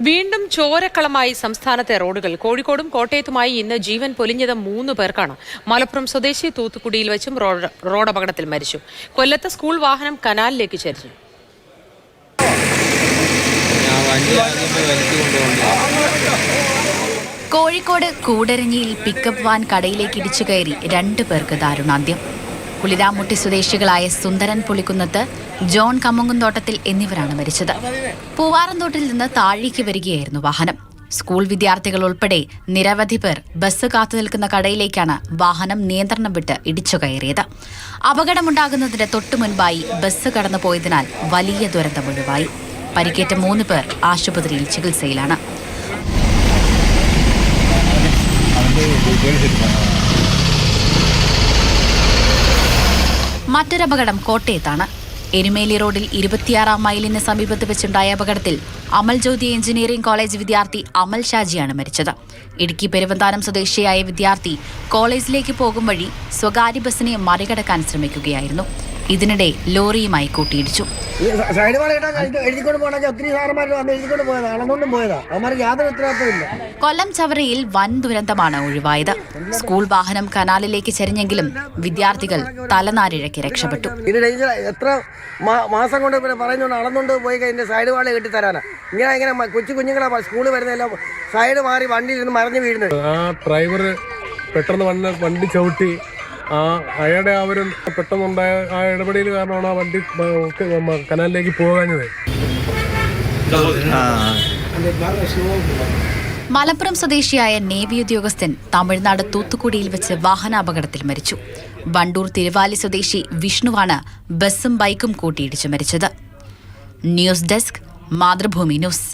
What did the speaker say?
വീണ്ടും ചോരക്കളമായി സംസ്ഥാനത്തെ റോഡുകൾ. കോഴിക്കോടും കോട്ടയത്തുമായി ഇന്ന് ജീവൻ പൊലിഞ്ഞത് മൂന്ന് പേർക്കാണ്. മലപ്പുറം സ്വദേശി തൂത്തുക്കുടിയിൽ വെച്ചും റോഡ് റോഡപകടത്തിൽ മരിച്ചു. കൊല്ലത്ത് സ്കൂൾ വാഹനം കനാലിലേക്ക് ചരിഞ്ഞു കോഴിക്കോട് കൂടരഞ്ഞിയിൽ പിക്കപ്പ് വാൻ കടയിലേക്ക് ഇടിച്ചു കയറി രണ്ടു പേർക്ക് ദാരുണാന്ത്യം. കുളിരാമുട്ടി സ്വദേശികളായ സുന്ദരൻ പുളിക്കുന്നത്ത് ജോൺ കമ്മങ്ങുന്തോട്ടത്തിൽ എന്നിവരാണ് മരിച്ചത്. പൂവാറന്തോട്ടിൽ നിന്ന് താഴേക്ക് വരികയായിരുന്നു വാഹനം. സ്കൂൾ വിദ്യാർത്ഥികൾ ഉൾപ്പെടെ നിരവധി പേർ ബസ് കാത്തു നിൽക്കുന്ന കടയിലേക്കാണ് വാഹനം നിയന്ത്രണം വിട്ട് ഇടിച്ചു കയറിയത്. അപകടമുണ്ടാകുന്നതിന് തൊട്ടു മുൻപായി ബസ് കടന്നു പോയതിനാൽ വലിയ ദുരന്തം ഒഴിവായി. പരിക്കേറ്റ മൂന്ന് പേർ ആശുപത്രിയിൽ ചികിത്സയിലാണ്. മറ്റൊരപകടം കോട്ടയത്താണ്. എരുമേലി റോഡിൽ ഇരുപത്തിയാറാം മൈലിന് സമീപത്ത് വെച്ചുണ്ടായ അപകടത്തിൽ അമൽ ജ്യോതി എഞ്ചിനീയറിംഗ് കോളേജ് വിദ്യാർത്ഥി അമൽ ഷാജിയാണ് മരിച്ചത്. ഇടുക്കി പെരുവന്താനം സ്വദേശിയായ വിദ്യാർത്ഥി കോളേജിലേക്ക് പോകും വഴി സ്വകാര്യ ബസ്സിനെ മറികടക്കാൻ ശ്രമിക്കുകയായിരുന്നു. ഇതിനിടെ ലോറിയുമായി കൂട്ടിയിടിച്ചു. കൊല്ലം ചവറയിൽ വൻ ദുരന്തമാണ് ഒഴിവായത്. സ്കൂൾ വാഹനം കനാലിലേക്ക് ചെരിഞ്ഞെങ്കിലും വിദ്യാർത്ഥികൾ തലനാരിഴയ്ക്ക് രക്ഷപ്പെട്ടു. എത്ര മാസം കൊണ്ട് പിന്നെ പറയുന്നുണ്ട് അളന്നുകൊണ്ട് പോയി കഴിഞ്ഞ സൈഡ് വാള കെട്ടി തരാനാ. ഇങ്ങനെ ഇങ്ങനെ കൊച്ചു കുഞ്ഞുങ്ങളെ സ്കൂളിൽ വരുന്നതെല്ലാം സൈഡ് മാറി വണ്ടിയിൽ നിന്ന് മറിഞ്ഞു വീഴുന്നത്. ആ ഡ്രൈവർ പെട്ടെന്ന് വന്ന് വണ്ടി ചവിട്ടി ആ അയാളുടെ ആ ഒരു പെട്ടെന്നുണ്ടായ ആ ഇടപെടൽ കാരണമാണ് ആ വണ്ടി കനാലിലേക്ക് പോകാഞ്ഞത്. മലപ്പുറം സ്വദേശിയായ നേവി ഉദ്യോഗസ്ഥൻ തമിഴ്നാട് തൂത്തുക്കുടിയിൽ വെച്ച് വാഹനാപകടത്തിൽ മരിച്ചു. വണ്ടൂർ തിരുവാലി സ്വദേശി വിഷ്ണുവാണ് ബസ്സും ബൈക്കും കൂട്ടിയിടിച്ച് മരിച്ചത്. News desk Mathrubhumi news.